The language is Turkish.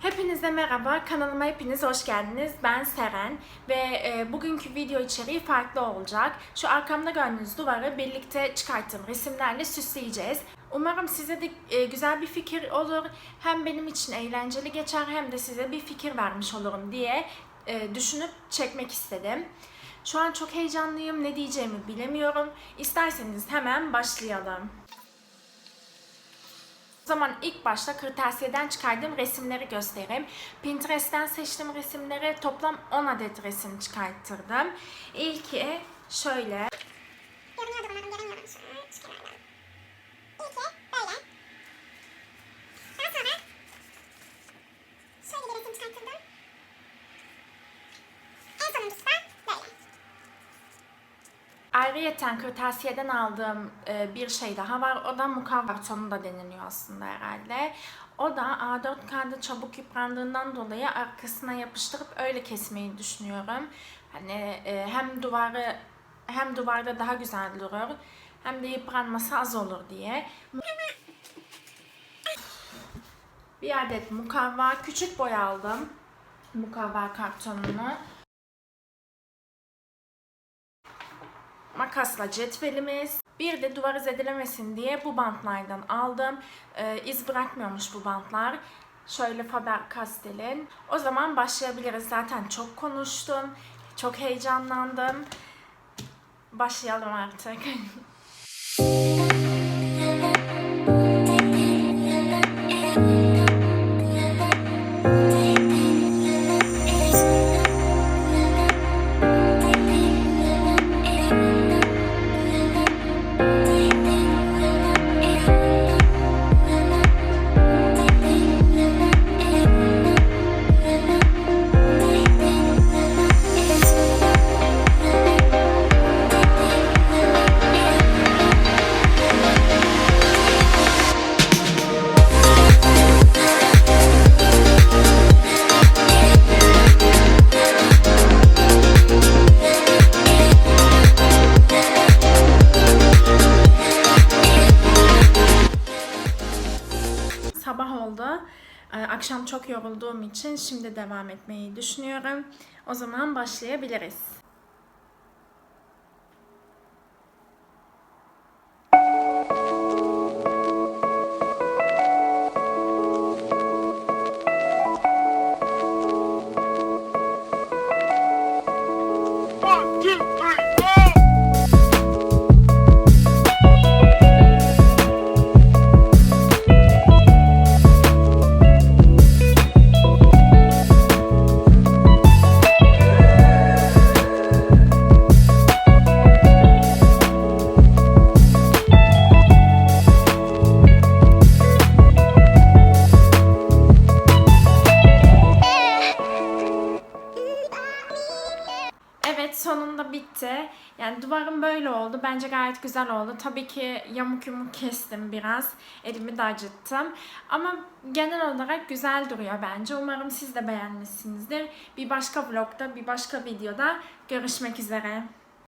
Hepinize merhaba, kanalıma hepiniz hoş geldiniz. Ben Seren ve e, bugünkü video içeriği farklı olacak. Şu arkamda gördüğünüz duvarı birlikte çıkarttığım resimlerle süsleyeceğiz. Umarım size de e, güzel bir fikir olur. Hem benim için eğlenceli geçer hem de size bir fikir vermiş olurum diye e, düşünüp çekmek istedim. Şu an çok heyecanlıyım, ne diyeceğimi bilemiyorum. İsterseniz hemen başlayalım. Zaman ilk başta kırtasiyeden çıkardığım resimleri göstereyim. Pinterest'ten seçtiğim resimleri toplam 10 adet resim çıkarttırdım. İlki şöyle. Görünüyordu umarım göremiyorum şu an. İlki böyle. Daha sonra şöyle bir resim çıkartıldı. En sonuncusu da böyle. Ayrıyeten kırtasiyeden aldığım e, bir şey daha var. O da mukavva tonu da deniliyor aslında herhalde. O da A4 kağıdı çabuk yıprandığından dolayı arkasına yapıştırıp öyle kesmeyi düşünüyorum. Hani e, hem duvarı hem duvarda daha güzel durur hem de yıpranması az olur diye. Bir adet mukavva küçük boy aldım. Mukavva kartonunu. Makasla cetvelimiz. Bir de duvarı zedelemesin diye bu bantlardan aldım. Ee, iz bırakmıyormuş bu bantlar. Şöyle Faber-Castell'in. O zaman başlayabiliriz. Zaten çok konuştum. Çok heyecanlandım. Başlayalım artık. oldu. Ee, Akşam çok yorulduğum için şimdi devam etmeyi düşünüyorum. O zaman başlayabiliriz. Sonunda bitti. Yani duvarım böyle oldu. Bence gayet güzel oldu. Tabii ki yamuk yumuk kestim biraz. Elimi de acıttım. Ama genel olarak güzel duruyor bence. Umarım siz de beğenmişsinizdir. Bir başka vlogda, bir başka videoda görüşmek üzere.